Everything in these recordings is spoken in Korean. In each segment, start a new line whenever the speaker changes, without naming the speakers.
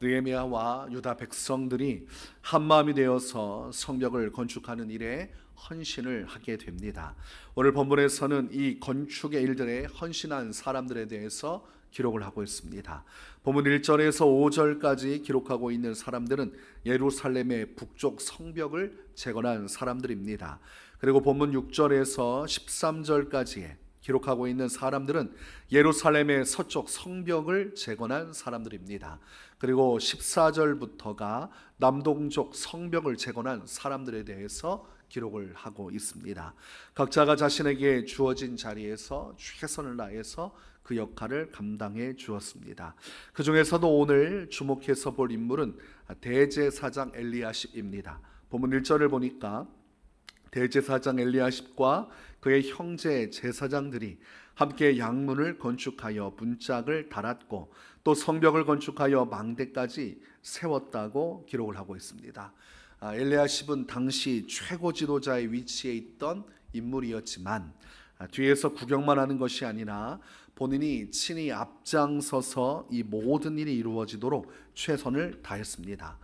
느헤미야와 유다 백성들이 한 마음이 되어서 성벽을 건축하는 일에 헌신을 하게 됩니다. 오늘 본문에서는 이 건축의 일들에 헌신한 사람들에 대해서 기록을 하고 있습니다. 본문 1절에서 5절까지 기록하고 있는 사람들은 예루살렘의 북쪽 성벽을 재건한 사람들입니다. 그리고 본문 6절에서 13절까지에 기록하고 있는 사람들은 예루살렘의 서쪽 성벽을 재건한 사람들입니다. 그리고 14절부터가 남동쪽 성벽을 재건한 사람들에 대해서 기록을 하고 있습니다. 각자가 자신에게 주어진 자리에서 최선을 다해서 그 역할을 감당해 주었습니다. 그 중에서도 오늘 주목해서 볼 인물은 대제사장 엘리야십입니다. 본문 1절을 보니까 대제사장 엘리야십과 그의 형제 제사장들이 함께 양문을 건축하여 문짝을 달았고 또 성벽을 건축하여 망대까지 세웠다고 기록을 하고 있습니다. 아, 엘리야십은 당시 최고 지도자의 위치에 있던 인물이었지만 아, 뒤에서 구경만 하는 것이 아니라 본인이 친히 앞장서서 이 모든 일이 이루어지도록 최선을 다했습니다.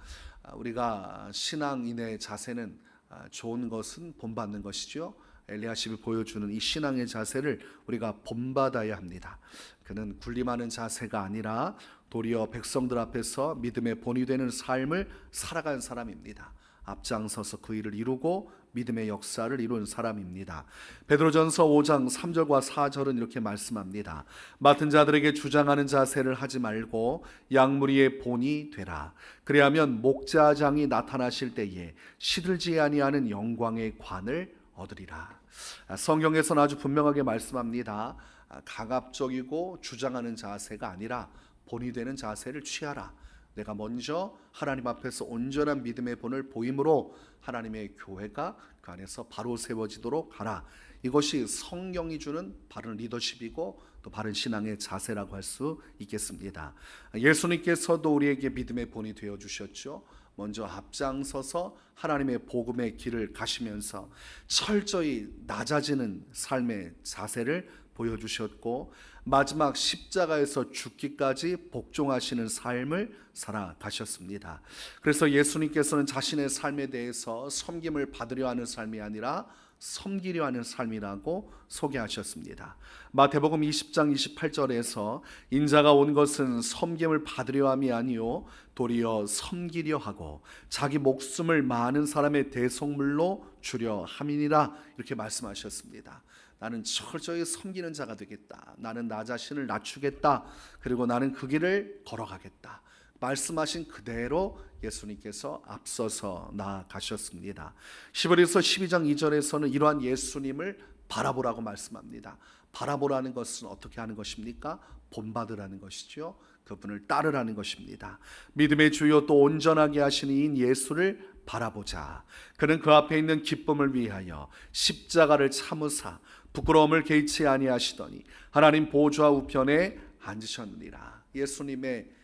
아, 우리가 신앙인의 자세는 아, 좋은 것은 본받는 것이죠. 엘리야십이 보여주는 이 신앙의 자세를 우리가 본받아야 합니다. 그는 군림하는 자세가 아니라 도리어 백성들 앞에서 믿음의 본이 되는 삶을 살아간 사람입니다. 앞장서서 그 일을 이루고 믿음의 역사를 이룬 사람입니다. 베드로전서 5장 3절과 4절은 이렇게 말씀합니다. 맡은 자들에게 주장하는 자세를 하지 말고 양무리의 본이 되라. 그리하면 목자장이 나타나실 때에 시들지 아니하는 영광의 관을 얻으리라. 아, 성경에서는 아주 분명하게 말씀합니다. 아, 강압적이고 주장하는 자세가 아니라 본이 되는 자세를 취하라. 내가 먼저 하나님 앞에서 온전한 믿음의 본을 보임으로 하나님의 교회가 그 안에서 바로 세워지도록 하라. 이것이 성경이 주는 바른 리더십이고 또 바른 신앙의 자세라고 할 수 있겠습니다. 예수님께서도 우리에게 믿음의 본이 되어 주셨죠. 먼저 앞장서서 하나님의 복음의 길을 가시면서 철저히 낮아지는 삶의 자세를 보여주셨고 마지막 십자가에서 죽기까지 복종하시는 삶을 살아가셨습니다. 그래서 예수님께서는 자신의 삶에 대해서 섬김을 받으려 하는 삶이 아니라 섬기려 하는 삶이라고 소개하셨습니다. 마태복음 20장 28절에서 인자가 온 것은 섬김을 받으려 함이 아니요 도리어 섬기려 하고 자기 목숨을 많은 사람의 대속물로 주려 함이니라 이렇게 말씀하셨습니다. 나는 철저히 섬기는 자가 되겠다. 나는 나 자신을 낮추겠다. 그리고 나는 그 길을 걸어가겠다. 말씀하신 그대로 예수님께서 앞서서 나아가셨습니다. 시버리서 12장 2절에서는 이러한 예수님을 바라보라고 말씀합니다. 바라보라는 것은 어떻게 하는 것입니까? 본받으라는 것이죠. 그분을 따르라는 것입니다. 믿음의 주요 또 온전하게 하시는 이 예수를 바라보자. 그는 그 앞에 있는 기쁨을 위하여 십자가를 참으사 부끄러움을 개의치 아니하시더니 하나님 보좌 우편에 앉으셨느니라. 예수님의 어,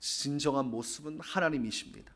진정한 모습은 하나님이십니다.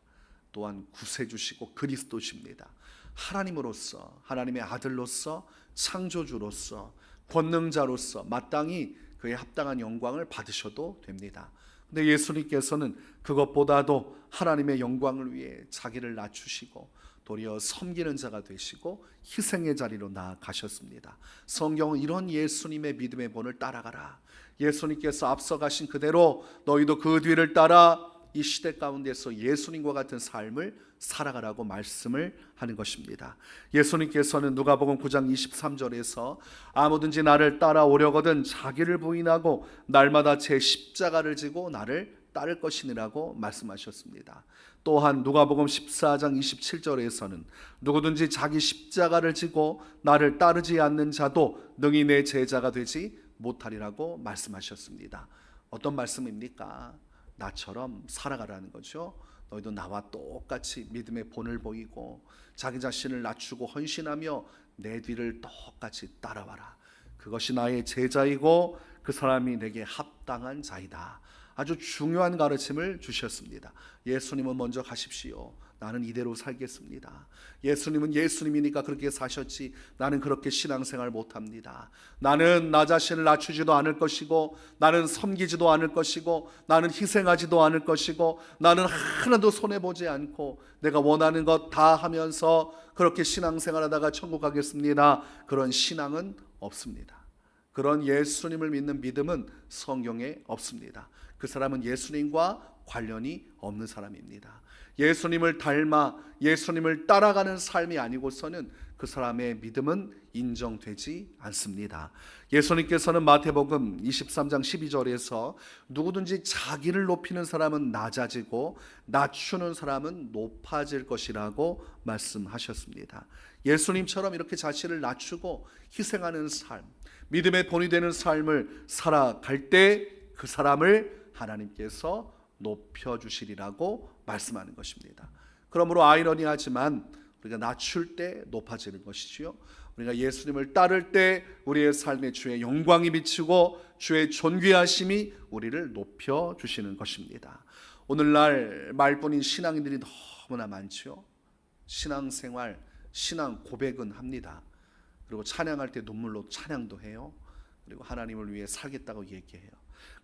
또한 구세주시고 그리스도십니다. 하나님으로서 하나님의 아들로서 창조주로서 권능자로서 마땅히 그의 합당한 영광을 받으셔도 됩니다. 근데 예수님께서는 그것보다도 하나님의 영광을 위해 자기를 낮추시고 도리어 섬기는 자가 되시고 희생의 자리로 나아가셨습니다. 성경은 이런 예수님의 믿음의 본을 따라가라. 예수님께서 앞서가신 그대로 너희도 그 뒤를 따라 이 시대 가운데서 예수님과 같은 삶을 살아가라고 말씀을 하는 것입니다. 예수님께서는 누가복음 9장 23절에서 아무든지 나를 따라오려거든 자기를 부인하고 날마다 제 십자가를 지고 나를 따를 것이니라고 말씀하셨습니다. 또한 누가복음 14장 27절에서는 누구든지 자기 십자가를 지고 나를 따르지 않는 자도 능히 내 제자가 되지 못하리라고 말씀하셨습니다. 어떤 말씀입니까? 나처럼 살아가라는 거죠. 너희도 나와 똑같이 믿음의 본을 보이고 자기 자신을 낮추고 헌신하며 내 뒤를 똑같이 따라와라. 그것이 나의 제자이고 그 사람이 내게 합당한 자이다. 아주 중요한 가르침을 주셨습니다. 예수님은 먼저 가십시오. 나는 이대로 살겠습니다. 예수님은 예수님이니까 그렇게 사셨지 나는 그렇게 신앙생활 못합니다. 나는 나 자신을 낮추지도 않을 것이고 나는 섬기지도 않을 것이고 나는 희생하지도 않을 것이고 나는 하나도 손해보지 않고 내가 원하는 것 다 하면서 그렇게 신앙생활 하다가 천국 가겠습니다. 그런 신앙은 없습니다. 그런 예수님을 믿는 믿음은 성경에 없습니다. 그 사람은 예수님과 관련이 없는 사람입니다. 예수님을 닮아 예수님을 따라가는 삶이 아니고서는 그 사람의 믿음은 인정되지 않습니다. 예수님께서는 마태복음 23장 12절에서 누구든지 자기를 높이는 사람은 낮아지고 낮추는 사람은 높아질 것이라고 말씀하셨습니다. 예수님처럼 이렇게 자신을 낮추고 희생하는 삶, 믿음의 본이 되는 삶을 살아갈 때 그 사람을 하나님께서 높여 주시리라고 말씀하는 것입니다. 그러므로 아이러니하지만 우리가 낮출 때 높아지는 것이지요. 우리가 예수님을 따를 때 우리의 삶에 주의 영광이 비치고 주의 존귀하심이 우리를 높여 주시는 것입니다. 오늘날 말뿐인 신앙인들이 너무나 많지요. 신앙생활, 신앙 고백은 합니다. 그리고 찬양할 때 눈물로 찬양도 해요. 그리고 하나님을 위해 살겠다고 얘기해요.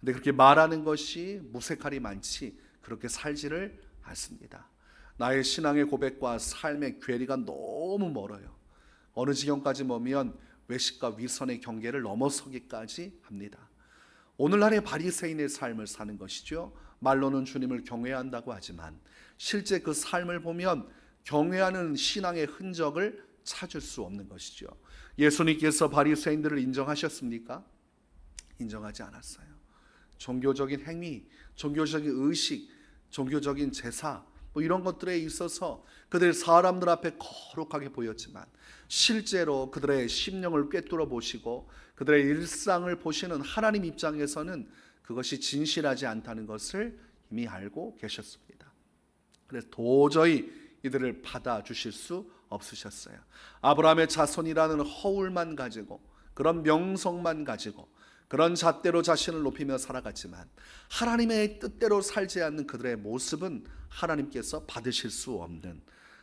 근데 그렇게 말하는 것이 무색할이 많지 그렇게 살지를 않습니다. 나의 신앙의 고백과 삶의 괴리가 너무 멀어요. 어느 지경까지 머면 외식과 위선의 경계를 넘어서기까지 합니다. 오늘날의 바리새인의 삶을 사는 것이죠. 말로는 주님을 경외한다고 하지만 실제 그 삶을 보면 경외하는 신앙의 흔적을 찾을 수 없는 것이죠. 예수님께서 바리새인들을 인정하셨습니까? 인정하지 않았어요. 종교적인 행위, 종교적인 의식, 종교적인 제사 뭐 이런 것들에 있어서 그들 사람들 앞에 거룩하게 보였지만 실제로 그들의 심령을 꿰뚫어 보시고 그들의 일상을 보시는 하나님 입장에서는 그것이 진실하지 않다는 것을 이미 알고 계셨습니다. 그래서 도저히 이들을 받아 주실 수 없으셨어요. 아브라함의 자손이라는 허울만 가지고 그런 명성만 가지고 그런 잣대로 자신을 높이며 살아갔지만 하나님의 뜻대로 살지 않는 그들의 모습은 하나님께서 받으실 수 없는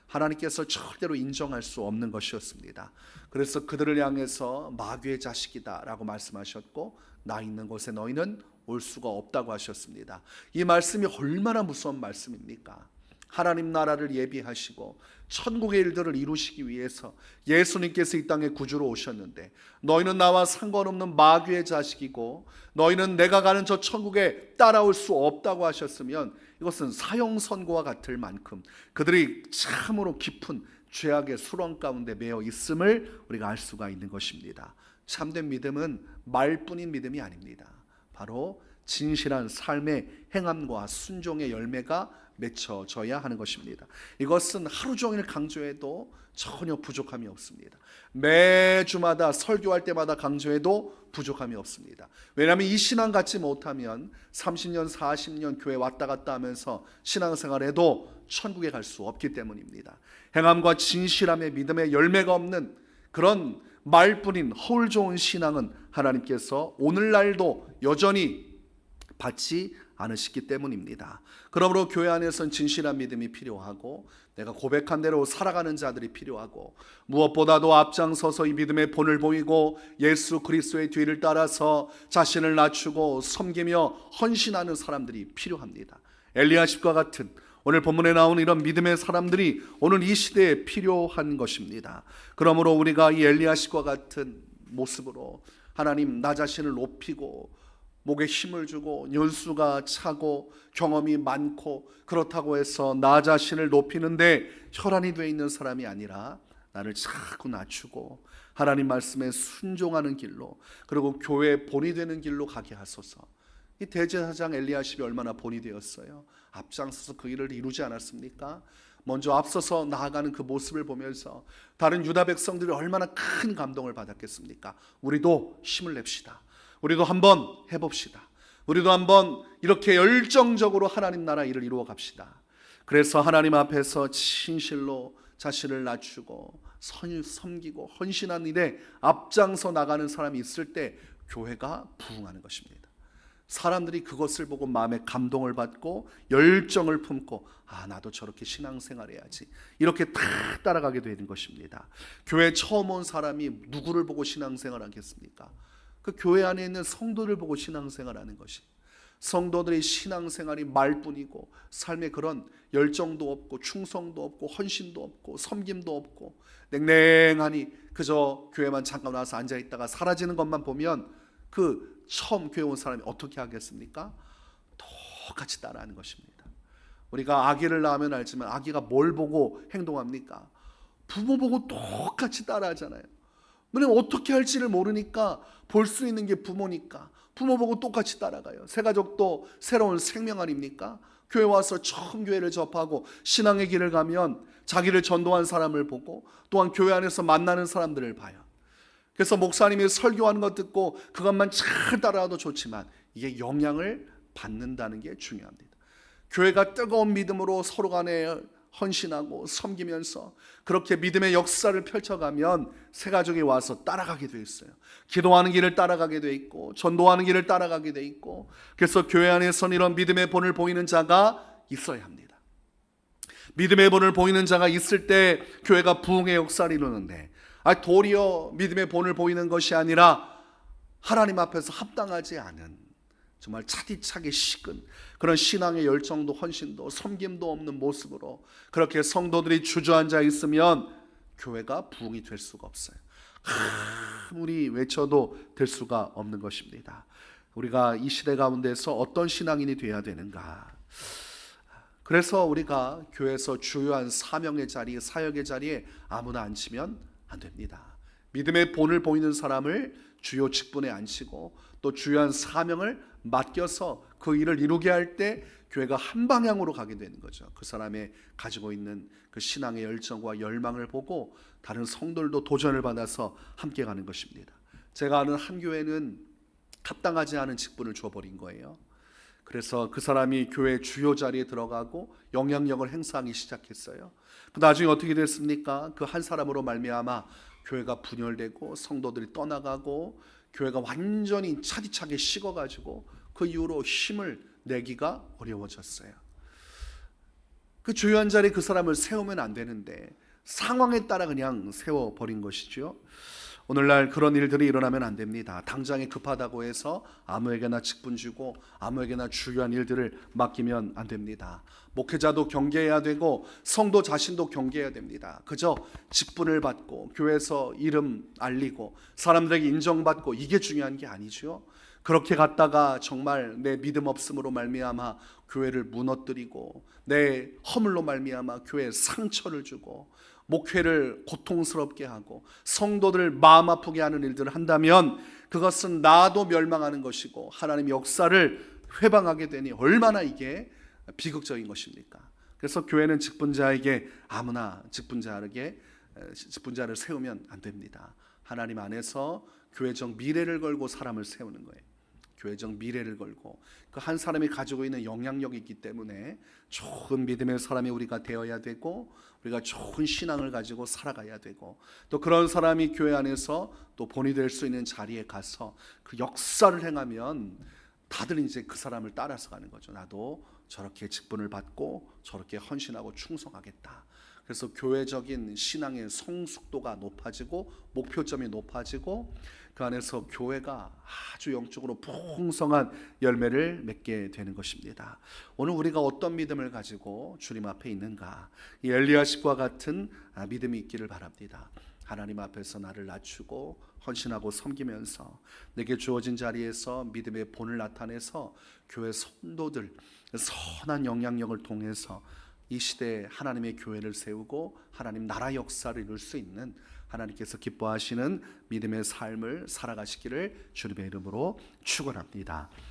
하나님께서 절대로 인정할 수 없는 것이었습니다. 그래서 그들을 향해서 마귀의 자식이다라고 말씀하셨고 나 있는 곳에 너희는 올 수가 없다고 하셨습니다. 이 말씀이 얼마나 무서운 말씀입니까? 하나님 나라를 예비하시고 천국의 일들을 이루시기 위해서 예수님께서 이 땅에 구주로 오셨는데 너희는 나와 상관없는 마귀의 자식이고 너희는 내가 가는 저 천국에 따라올 수 없다고 하셨으면 이것은 사형 선고와 같을 만큼 그들이 참으로 깊은 죄악의 수렁 가운데 매여 있음을 우리가 알 수가 있는 것입니다. 참된 믿음은 말뿐인 믿음이 아닙니다. 바로 진실한 삶의 행함과 순종의 열매가 맺혀져야 하는 것입니다. 이것은 하루 종일 강조해도 전혀 부족함이 없습니다. 매주마다 설교할 때마다 강조해도 부족함이 없습니다. 왜냐하면 이 신앙 갖지 못하면 30년, 40년 교회 왔다 갔다 하면서 신앙생활해도 천국에 갈 수 없기 때문입니다. 행함과 진실함의 믿음의 열매가 없는 그런 말뿐인 허울 좋은 신앙은 하나님께서 오늘날도 여전히 받지 않으시기 때문입니다. 그러므로 교회 안에선 진실한 믿음이 필요하고 내가 고백한 대로 살아가는 자들이 필요하고 무엇보다도 앞장서서 이 믿음의 본을 보이고 예수 그리스도의 뒤를 따라서 자신을 낮추고 섬기며 헌신하는 사람들이 필요합니다. 엘리야십과 같은 오늘 본문에 나오는 이런 믿음의 사람들이 오늘 이 시대에 필요한 것입니다. 그러므로 우리가 이 엘리야십과 같은 모습으로 하나님 나 자신을 높이고 목에 힘을 주고 연수가 차고 경험이 많고 그렇다고 해서 나 자신을 높이는데 혈안이 되어 있는 사람이 아니라 나를 자꾸 낮추고 하나님 말씀에 순종하는 길로 그리고 교회 본이 되는 길로 가게 하소서. 이 대제사장 엘리야십이 얼마나 본이 되었어요. 앞장서서 그 일을 이루지 않았습니까? 먼저 앞서서 나아가는 그 모습을 보면서 다른 유다 백성들이 얼마나 큰 감동을 받았겠습니까? 우리도 힘을 냅시다. 우리도 한번 해봅시다. 우리도 한번 이렇게 열정적으로 하나님 나라 일을 이루어 갑시다. 그래서 하나님 앞에서 진실로 자신을 낮추고 선 섬기고 헌신한 일에 앞장서 나가는 사람이 있을 때 교회가 부흥하는 것입니다. 사람들이 그것을 보고 마음에 감동을 받고 열정을 품고 아 나도 저렇게 신앙생활 해야지 이렇게 다 따라가게 되는 것입니다. 교회 처음 온 사람이 누구를 보고 신앙생활 하겠습니까? 그 교회 안에 있는 성도를 보고 신앙생활하는 것이 성도들의 신앙생활이 말뿐이고 삶에 그런 열정도 없고 충성도 없고 헌신도 없고 섬김도 없고 냉랭하니 그저 교회만 잠깐 와서 앉아 있다가 사라지는 것만 보면 그 처음 교회 온 사람이 어떻게 하겠습니까? 똑같이 따라하는 것입니다. 우리가 아기를 낳으면 알지만 아기가 뭘 보고 행동합니까? 부모 보고 똑같이 따라하잖아요. 왜냐면 어떻게 할지를 모르니까 볼 수 있는 게 부모니까 부모 보고 똑같이 따라가요. 새 가족도 새로운 생명 아닙니까? 교회 와서 처음 교회를 접하고 신앙의 길을 가면 자기를 전도한 사람을 보고 또한 교회 안에서 만나는 사람들을 봐요. 그래서 목사님이 설교하는 것 듣고 그것만 잘 따라와도 좋지만 이게 영향을 받는다는 게 중요합니다. 교회가 뜨거운 믿음으로 서로 간에 헌신하고 섬기면서 그렇게 믿음의 역사를 펼쳐가면 새 가족이 와서 따라가게 돼 있어요. 기도하는 길을 따라가게 돼 있고 전도하는 길을 따라가게 돼 있고 그래서 교회 안에선 이런 믿음의 본을 보이는 자가 있어야 합니다. 믿음의 본을 보이는 자가 있을 때 교회가 부흥의 역사를 이루는데 아 도리어 믿음의 본을 보이는 것이 아니라 하나님 앞에서 합당하지 않은 정말 차디차게 식은 그런 신앙의 열정도 헌신도 섬김도 없는 모습으로 그렇게 성도들이 주저앉아 있으면 교회가 부흥이 될 수가 없어요. 아무리 외쳐도 될 수가 없는 것입니다. 우리가 이 시대 가운데서 어떤 신앙인이 되어야 되는가? 그래서 우리가 교회에서 주요한 사명의 자리, 사역의 자리에 아무나 앉히면 안 됩니다. 믿음의 본을 보이는 사람을 주요 직분에 앉히고 또 주요한 사명을 맡겨서 그 일을 이루게 할 때 교회가 한 방향으로 가게 되는 거죠. 그 사람의 가지고 있는 그 신앙의 열정과 열망을 보고 다른 성도들도 도전을 받아서 함께 가는 것입니다. 제가 아는 한 교회는 합당하지 않은 직분을 줘버린 거예요. 그래서 그 사람이 교회 주요 자리에 들어가고 영향력을 행사하기 시작했어요. 그 나중에 어떻게 됐습니까? 그 한 사람으로 말미암아 교회가 분열되고 성도들이 떠나가고 교회가 완전히 차디차게 식어가지고 그 이후로 힘을 내기가 어려워졌어요. 그 주요한 자리에 그 사람을 세우면 안 되는데 상황에 따라 그냥 세워 버린 것이죠. 오늘날 그런 일들이 일어나면 안 됩니다. 당장에 급하다고 해서 아무에게나 직분 주고 아무에게나 중요한 일들을 맡기면 안 됩니다. 목회자도 경계해야 되고 성도 자신도 경계해야 됩니다. 그저 직분을 받고 교회에서 이름 알리고 사람들에게 인정받고 이게 중요한 게 아니죠. 그렇게 갔다가 정말 내 믿음 없음으로 말미암아 교회를 무너뜨리고 내 허물로 말미암아 교회에 상처를 주고 목회를 고통스럽게 하고 성도들을 마음 아프게 하는 일들을 한다면 그것은 나도 멸망하는 것이고 하나님 역사를 회방하게 되니 얼마나 이게 비극적인 것입니까? 그래서 교회는 직분자에게 아무나 직분자에게 직분자를 세우면 안 됩니다. 하나님 안에서 교회적 미래를 걸고 사람을 세우는 거예요. 교회적 미래를 걸고 그 한 사람이 가지고 있는 영향력이 있기 때문에 좋은 믿음의 사람이 우리가 되어야 되고 우리가 좋은 신앙을 가지고 살아가야 되고 또 그런 사람이 교회 안에서 또 본이 될 수 있는 자리에 가서 그 역사를 행하면 다들 이제 그 사람을 따라서 가는 거죠. 나도 저렇게 직분을 받고 저렇게 헌신하고 충성하겠다. 그래서 교회적인 신앙의 성숙도가 높아지고 목표점이 높아지고 그 안에서 교회가 아주 영적으로 풍성한 열매를 맺게 되는 것입니다. 오늘 우리가 어떤 믿음을 가지고 주님 앞에 있는가? 이 엘리야십과 같은 아, 믿음이 있기를 바랍니다. 하나님 앞에서 나를 낮추고 헌신하고 섬기면서 내게 주어진 자리에서 믿음의 본을 나타내서 교회 성도들 선한 영향력을 통해서 이 시대에 하나님의 교회를 세우고 하나님 나라 역사를 이룰 수 있는 하나님께서 기뻐하시는 믿음의 삶을 살아가시기를 주님의 이름으로 축원합니다.